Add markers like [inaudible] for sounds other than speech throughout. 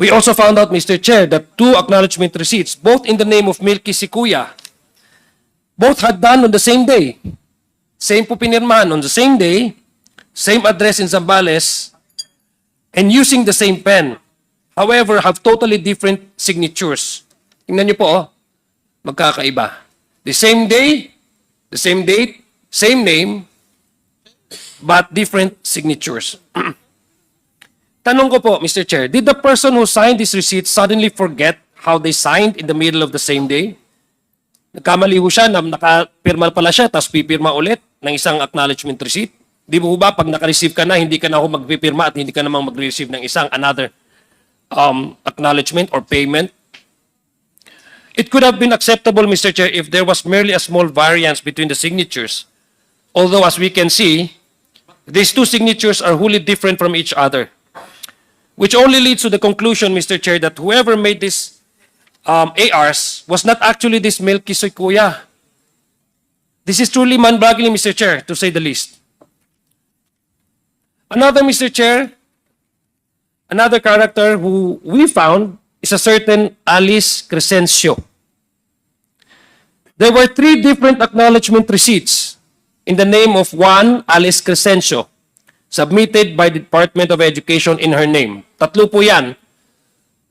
We also found out, Mr. Chair, that two acknowledgement receipts, both in the name of Milky Sikuya, both had done on the same day. Same po pinirmahan on the same day, same address in Zambales, and using the same pen. However, have totally different signatures. Tingnan niyo po, oh. magkakaiba. The same day, the same date, same name, but different signatures. [clears throat] Tanong ko po, Mr. Chair, did the person who signed this receipt suddenly forget how they signed in the middle of the same day? Nagkamali ho siya na nakapirma pala siya, tapos pipirma ulit ng isang acknowledgement receipt? Di mo ba pag naka-receive ka na, hindi ka na ho magpipirma at hindi ka namang mag-receive ng isang another um, acknowledgement or payment? It could have been acceptable, Mr. Chair, if there was merely a small variance between the signatures. Although, as we can see, these two signatures are wholly different from each other. Which only leads to the conclusion, Mr. Chair, that whoever made this um, ARs was not actually this Milky Soykuya. This is truly mind-boggling, Mr. Chair, to say the least. Another, Mr. Chair, another character who we found is a certain Alice Crescencio. There were three different acknowledgement receipts in the name of one Alice Crescencio submitted by the Department of Education in her name. Tatlo po yan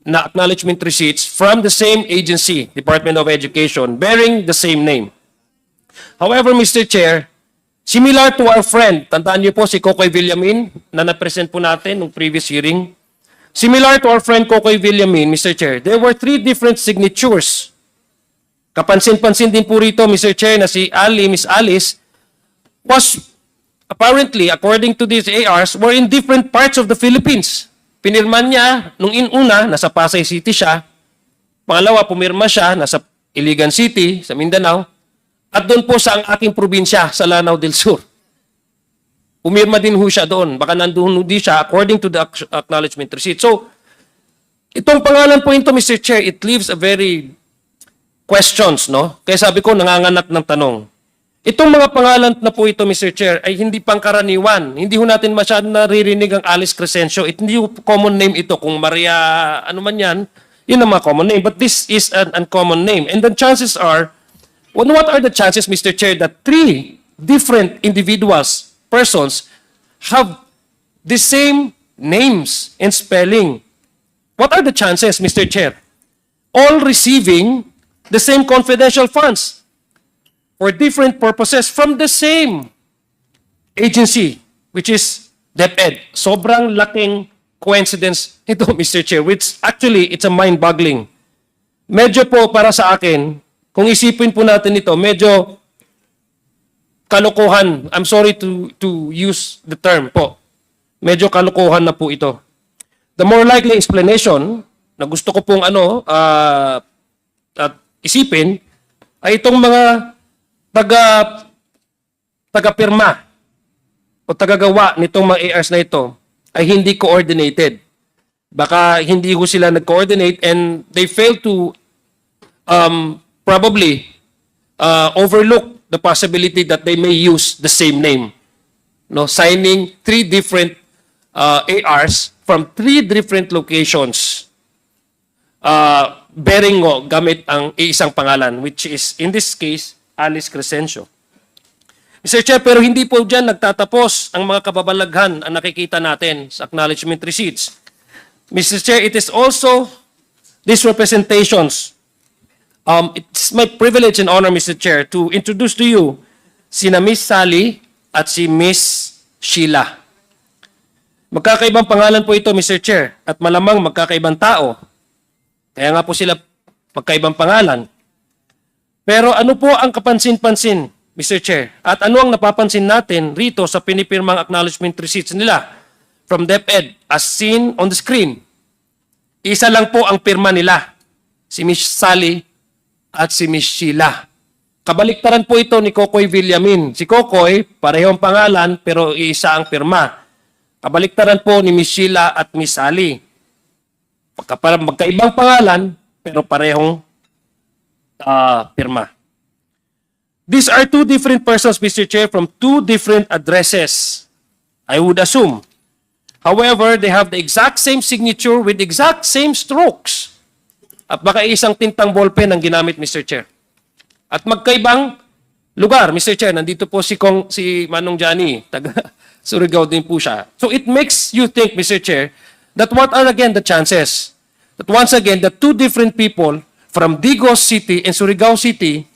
na acknowledgement receipts from the same agency, Department of Education, bearing the same name. However, Mr. Chair, similar to our friend, tandaan niyo po si Kokoy Villamin na na-present po natin nung previous hearing. Similar to our friend Kokoy Villamin, Mr. Chair, there were three different signatures. Kapansin-pansin din po rito, Mr. Chair, na si Ali, Miss Alice, was apparently, according to these ARs, were in different parts of the Philippines. Pinirman niya, nung inuna, nasa Pasay City siya. Pangalawa, pumirma siya, nasa Iligan City, sa Mindanao. At doon po sa ang aking probinsya, sa Lanao del Sur. Pumirma din ho siya doon. Baka nandun din siya according to the ac- acknowledgement receipt. So, itong pangalan po ito, Mr. Chair, it leaves a very questions, no? Kaya sabi ko, nanganganak ng tanong. Itong mga pangalan na po ito, Mr. Chair, ay hindi pangkaraniwan. Hindi ho natin masyado naririnig ang Alice Crescencio. It, hindi common name ito. Kung Maria, ano man yan, yun ang mga common name. But this is an uncommon name. And the chances are, well, what are the chances, Mr. Chair, that three different individuals, persons, have the same names and spelling? What are the chances, Mr. Chair? All receiving the same confidential funds for different purposes from the same agency, which is DepEd. Sobrang laking coincidence ito, [laughs] Mr. Chair, which actually, it's a mind-boggling. Medyo po para sa akin, kung isipin po natin ito, medyo kalokohan. I'm sorry to, to use the term po. Medyo kalokohan na po ito. The more likely explanation na gusto ko pong ano, ah, at isipin, ay itong mga taga taga-pirma o tagagawa nitong mga ARs na ito ay hindi coordinated. Baka hindi ko sila nag-coordinate and they fail to um, probably uh, overlook the possibility that they may use the same name. No, signing three different uh, ARs from three different locations uh, bearing o gamit ang isang pangalan, which is, in this case, Alice Crescencio. Mr. Chair, pero hindi po dyan nagtatapos ang mga kababalaghan ang nakikita natin sa acknowledgement receipts. Mr. Chair, it is also these representations. Um, it's my privilege and honor, Mr. Chair, to introduce to you sina Miss Sally at si Miss Sheila. Magkakaibang pangalan po ito, Mr. Chair, at malamang magkakaibang tao. Kaya nga po sila magkaibang pangalan. Pero ano po ang kapansin-pansin, Mr. Chair? At ano ang napapansin natin rito sa pinipirmang acknowledgement receipts nila from DepEd as seen on the screen? Isa lang po ang pirma nila, si Miss Sally at si Miss Sheila. Kabaliktaran po ito ni Kokoy Villamin. Si Kokoy, parehong pangalan pero isa ang pirma. Kabaliktaran po ni Miss Sheila at Miss Sally. Magka- magkaibang pangalan pero parehong uh, pirma. These are two different persons, Mr. Chair, from two different addresses. I would assume However, they have the exact same signature with exact same strokes. At baka isang tintang ballpen ang ginamit, Mr. Chair. At magkaibang lugar, Mr. Chair, nandito po si Kong si Manong Johnny, taga [laughs] Surigao din po siya. So it makes you think, Mr. Chair, that what are again the chances that once again the two different people from Digos City and Surigao City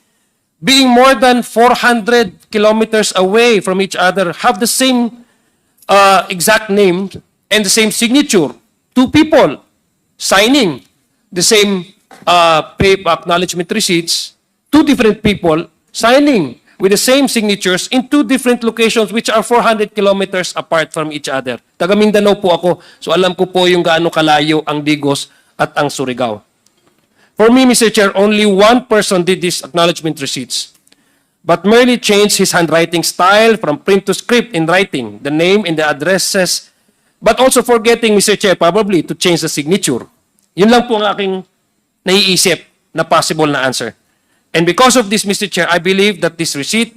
being more than 400 kilometers away from each other have the same uh, exact name and the same signature. Two people signing the same uh, pay acknowledgement receipts, two different people signing with the same signatures in two different locations which are 400 kilometers apart from each other. Taga Mindanao po ako, so alam ko po yung gaano kalayo ang Digos at ang Surigao. For me, Mr. Chair, only one person did these acknowledgement receipts, but merely changed his handwriting style from print to script in writing, the name and the addresses, but also forgetting, Mr. Chair, probably to change the signature. Yun lang po ang aking naiisip na possible na answer. And because of this, Mr. Chair, I believe that this receipt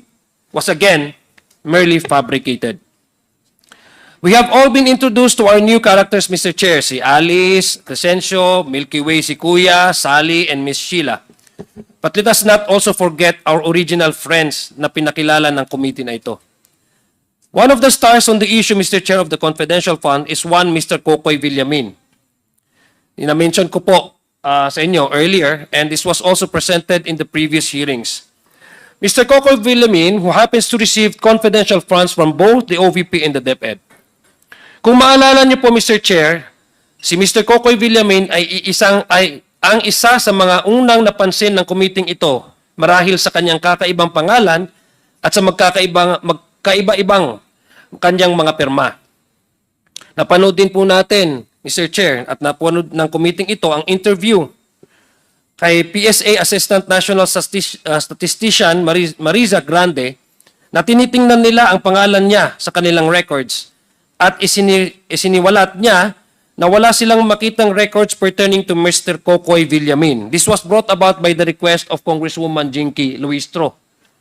was again merely fabricated. We have all been introduced to our new characters, Mr. Chair. Si Alice, Crescencio, Milky Way si Kuya, Sally, and Miss Sheila. But let us not also forget our original friends na pinakilala ng committee na ito. One of the stars on the issue, Mr. Chair of the Confidential Fund, is one Mr. Kokoy Villamin. Ina-mention ko po uh, sa inyo earlier, and this was also presented in the previous hearings. Mr. Kokoy Villamin, who happens to receive confidential funds from both the OVP and the DepEd. Kung maalala niyo po, Mr. Chair, si Mr. Kokoy Villamin ay isang ay ang isa sa mga unang napansin ng kumiting ito marahil sa kanyang kakaibang pangalan at sa magkakaibang magkaiba-ibang kanyang mga pirma. Napanood din po natin, Mr. Chair, at napanood ng kumiting ito ang interview kay PSA Assistant National uh, Statistician Mariz- Mariza Grande na tinitingnan nila ang pangalan niya sa kanilang records at isini, isiniwalat niya na wala silang makitang records pertaining to Mr. Kokoy Villamin. This was brought about by the request of Congresswoman Jinky Luistro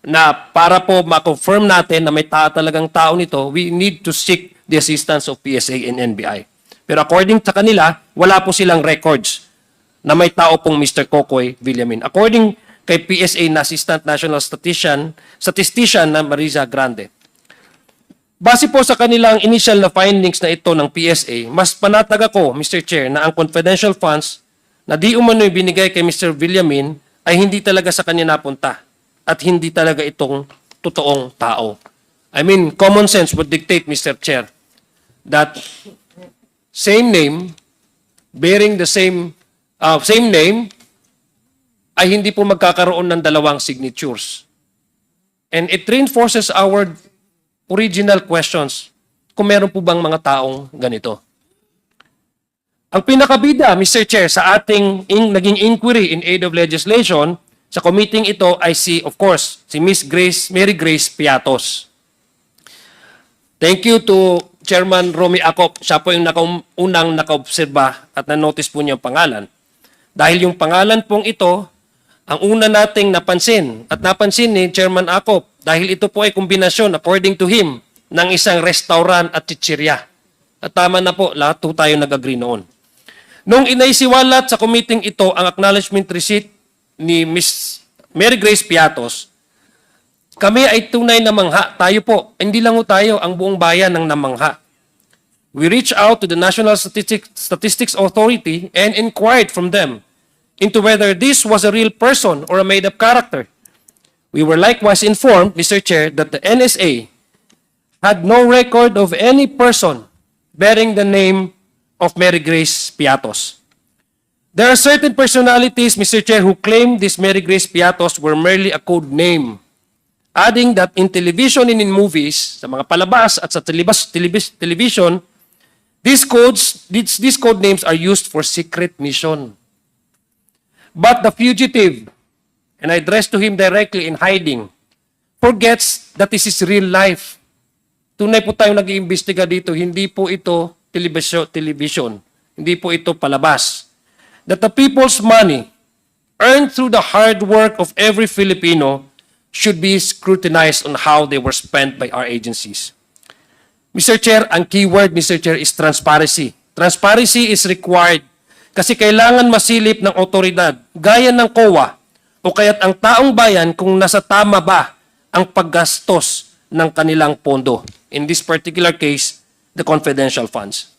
na para po ma-confirm natin na may ta talagang tao nito, we need to seek the assistance of PSA and NBI. Pero according sa kanila, wala po silang records na may tao pong Mr. Kokoy Villamin. According kay PSA na Assistant National Statistician, Statistician na Marisa Grande. Base po sa kanilang initial na findings na ito ng PSA, mas panatag ako, Mr. Chair, na ang confidential funds na di umano'y binigay kay Mr. Villamin ay hindi talaga sa kanya napunta at hindi talaga itong totoong tao. I mean, common sense would dictate, Mr. Chair, that same name, bearing the same uh, same name, ay hindi po magkakaroon ng dalawang signatures. And it reinforces our original questions kung meron po bang mga taong ganito. Ang pinakabida, Mr. Chair, sa ating in, naging inquiry in aid of legislation, sa committee ito ay si, of course, si Miss Grace, Mary Grace Piatos. Thank you to Chairman Romy Acop. Siya po yung naka, unang nakaobserba at na-notice po niya ang pangalan. Dahil yung pangalan pong ito, ang una nating napansin at napansin ni Chairman Acop dahil ito po ay kombinasyon, according to him, ng isang restaurant at chichirya. At tama na po, lahat po tayo nag-agree noon. Nung inaisiwalat sa committee ito ang acknowledgement receipt ni Miss Mary Grace Piatos, kami ay tunay na mangha. Tayo po, hindi lang tayo, ang buong bayan ng namangha. We reached out to the National Statistic, Statistics Authority and inquired from them into whether this was a real person or a made-up character. We were likewise informed, Mr. Chair, that the NSA had no record of any person bearing the name of Mary Grace Piatos. There are certain personalities, Mr. Chair, who claim this Mary Grace Piatos were merely a code name, adding that in television and in movies, sa mga palabas at sa telebas, telebis, television, these codes, these, these code names are used for secret mission. But the fugitive, and I address to him directly in hiding, forgets that this is real life. Tunay po tayong nag-iimbestiga dito, hindi po ito television, television. Hindi po ito palabas. That the people's money earned through the hard work of every Filipino should be scrutinized on how they were spent by our agencies. Mr. Chair, ang keyword, Mr. Chair, is transparency. Transparency is required kasi kailangan masilip ng otoridad, gaya ng COA, o kaya't ang taong bayan kung nasa tama ba ang paggastos ng kanilang pondo. In this particular case, the confidential funds.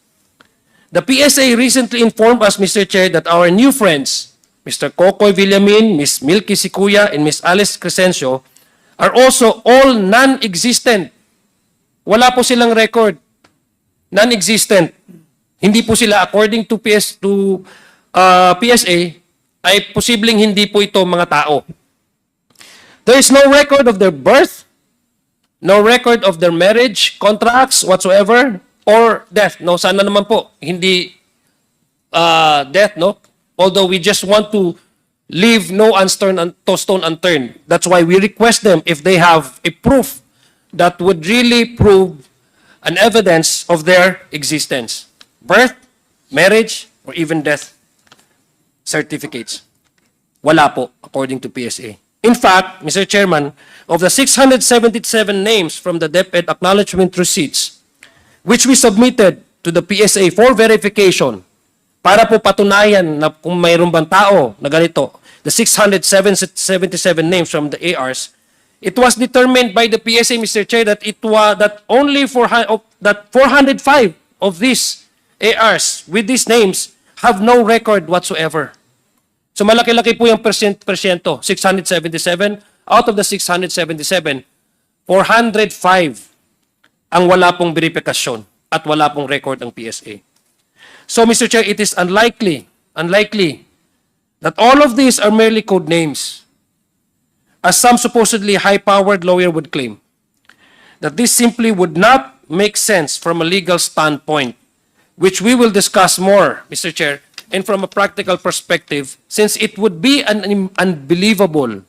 The PSA recently informed us, Mr. Chair, that our new friends, Mr. Kokoy Villamin, Ms. Milky Sikuya, and Ms. Alice Crescencio, are also all non-existent. Wala po silang record. Non-existent. Hindi po sila, according to, PS, to uh, PSA, ay posibleng hindi po ito mga tao. There is no record of their birth, no record of their marriage, contracts, whatsoever, or death. No, sana naman po, hindi uh, death, no? Although we just want to leave no unstone, un- to stone unturned. That's why we request them if they have a proof that would really prove an evidence of their existence. Birth, marriage, or even death certificates. Wala po, according to PSA. In fact, Mr. Chairman, of the 677 names from the DepEd acknowledgement receipts, which we submitted to the PSA for verification, para po patunayan na kung mayroon bang tao na ganito, the 677 names from the ARs, it was determined by the PSA, Mr. Chair, that it was that only for that 405 of these ARs with these names have no record whatsoever. So malaki-laki po yung percent, persyento. 677 out of the 677, 405 ang wala pong verifikasyon at wala pong record ang PSA. So Mr. Chair, it is unlikely, unlikely that all of these are merely code names. As some supposedly high-powered lawyer would claim, that this simply would not make sense from a legal standpoint, which we will discuss more, Mr. Chair, and from a practical perspective, since it would be an un- unbelievable,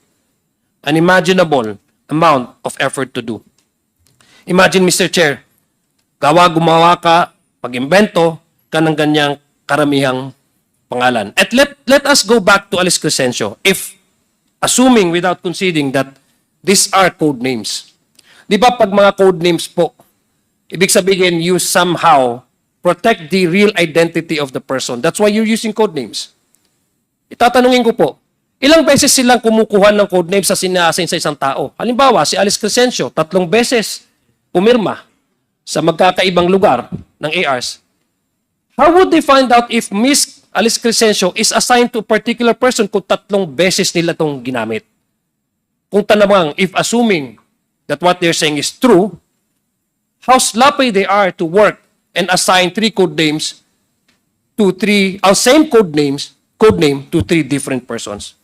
unimaginable amount of effort to do. Imagine, Mr. Chair, gawa gumawa ka, pag-imbento ka ng ganyang karamihang pangalan. At let, let us go back to Alice Crescencio. If, assuming without conceding that these are code names. Di ba pag mga code names po, ibig sabihin you somehow protect the real identity of the person. That's why you're using code names. Itatanungin ko po, ilang beses silang kumukuha ng code name sa sinasin sa isang tao? Halimbawa, si Alice Crescencio, tatlong beses pumirma sa magkakaibang lugar ng ARs. How would they find out if Miss Alice Crescencio is assigned to a particular person kung tatlong beses nila itong ginamit? Kung tanamang, if assuming that what they're saying is true, how sloppy they are to work and assign three code names to three, our same code names, code name to three different persons.